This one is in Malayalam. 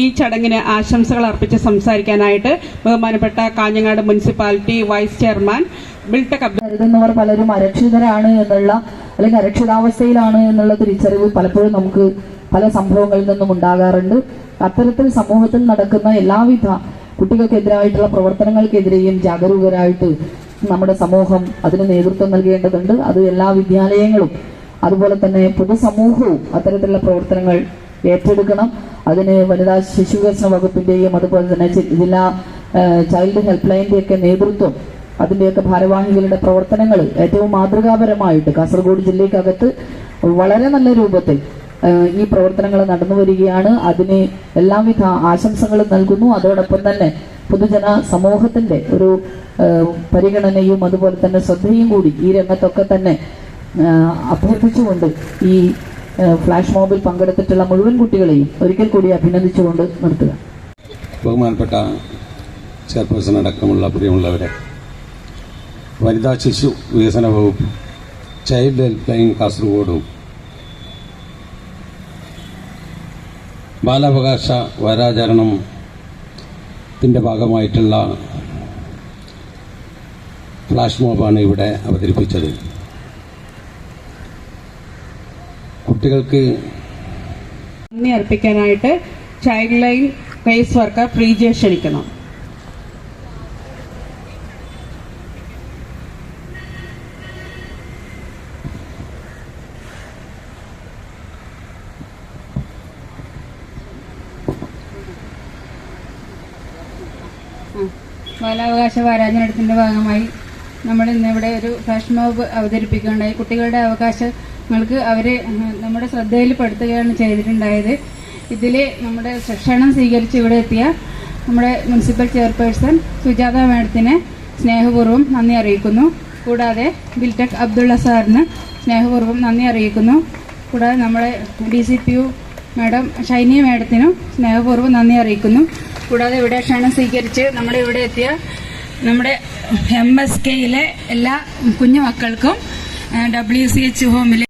ഈ ചടങ്ങിന് ആശംസകൾ അർപ്പിച്ച് സംസാരിക്കാനായിട്ട് ബഹുമാനപ്പെട്ട കാഞ്ഞങ്ങാട് മുനിസിപ്പാലിറ്റി വൈസ് ചെയർമാൻ ബിൽട്ടക് കരുതുന്നവർ പലരും അരക്ഷിതരാണ് എന്നുള്ള അല്ലെങ്കിൽ അരക്ഷിതാവസ്ഥയിലാണ് എന്നുള്ള തിരിച്ചറിവ് പലപ്പോഴും നമുക്ക് പല സംഭവങ്ങളിൽ നിന്നും ഉണ്ടാകാറുണ്ട്. അത്തരത്തിൽ സമൂഹത്തിൽ നടക്കുന്ന എല്ലാവിധ കുട്ടികൾക്കെതിരായിട്ടുള്ള പ്രവർത്തനങ്ങൾക്കെതിരെയും ജാഗരൂകരായിട്ട് നമ്മുടെ സമൂഹം അതിന് നേതൃത്വം നൽകേണ്ടതുണ്ട്. അത് എല്ലാ വിദ്യാലയങ്ങളും അതുപോലെ തന്നെ പൊതുസമൂഹവും അത്തരത്തിലുള്ള പ്രവർത്തനങ്ങൾ ഏറ്റെടുക്കണം. അതിന് വനിതാ ശിശുവികസന വകുപ്പിന്റെയും അതുപോലെ തന്നെ ജില്ലാ ചൈൽഡ് ഹെൽപ്പ് ലൈനിന്റെയൊക്കെ നേതൃത്വം അതിന്റെയൊക്കെ ഭാരവാഹികളുടെ പ്രവർത്തനങ്ങൾ ഏറ്റവും മാതൃകാപരമായിട്ട് കാസർഗോഡ് ജില്ലയ്ക്കകത്ത് വളരെ നല്ല രൂപത്തിൽ ഈ പ്രവർത്തനങ്ങൾ നടന്നു വരികയാണ്. അതിന് എല്ലാവിധ ആശംസകളും നൽകുന്നു. അതോടൊപ്പം തന്നെ പൊതുജന സമൂഹത്തിന്റെ ഒരു പരിഗണനയും അതുപോലെ തന്നെ ശ്രദ്ധയും കൂടി ഈ രംഗത്തൊക്കെ തന്നെ അഭ്യർത്ഥിച്ചുകൊണ്ട് ഈ ഫ്ലാഷ് മോബിൽ പങ്കെടുത്തിട്ടുള്ള മുഴുവൻ കുട്ടികളെയും ഒരിക്കൽ കൂടി അഭിനന്ദിച്ചുകൊണ്ട് നിർത്തുക. ബഹുമാനപ്പെട്ട ചെയർപേഴ്സൺ അടക്കമുള്ള പ്രിയമുള്ളവരെ വനിതാ ശിശു വികസന വകുപ്പ് ചൈൽഡ് ഹെൽപ്പ് ലൈൻ കാസർഗോഡും ബാലാവകാശ വാരാചരണത്തിന്റെ ഭാഗമായിട്ടുള്ള ഫ്ലാഷ് മോബാണ് ഇവിടെ അവതരിപ്പിച്ചത്. കുട്ടികൾക്ക് നന്ദി അർപ്പിക്കാനായിട്ട് ചൈൽഡ് ലൈൻ കേസ് വർക്കർ പ്രീജയെ ക്ഷണിക്കണം ബാലാവകാശ വാരാചരണത്തിന്റെ ഭാഗമായി നമ്മൾ ഇന്നിവിടെ ഒരു ഫ്ലാഷ് മോബ് അവതരിപ്പിക്കുകയുണ്ടായി. കുട്ടികളുടെ അവകാശങ്ങൾക്ക് അവരെ ഉം, നമ്മുടെ ശ്രദ്ധയിൽപ്പെടുത്തുകയാണ് ചെയ്തിട്ടുണ്ടായത്. ഇതിൽ നമ്മുടെ ശിക്ഷണം സ്വീകരിച്ച് ഇവിടെ എത്തിയ നമ്മുടെ മുനിസിപ്പൽ ചെയർപേഴ്സൺ സുജാത മാഡത്തിനെ സ്നേഹപൂർവം നന്ദി അറിയിക്കുന്നു. കൂടാതെ ബിൽടെക് അബ്ദുള്ള സാറിന് സ്നേഹപൂർവം നന്ദി അറിയിക്കുന്നു. കൂടാതെ നമ്മുടെ D C P U madam Shiny മാഡത്തിനും സ്നേഹപൂർവം നന്ദി അറിയിക്കുന്നു. കൂടാതെ ഇവിടെ ക്ഷണം സ്വീകരിച്ച് നമ്മുടെ ഇവിടെ എത്തിയ നമ്മുടെ എം എസ് കെയിലെ എല്ലാ കുഞ്ഞു മക്കൾക്കും ഡബ്ല്യു സി എച്ച് ഹോമിലെ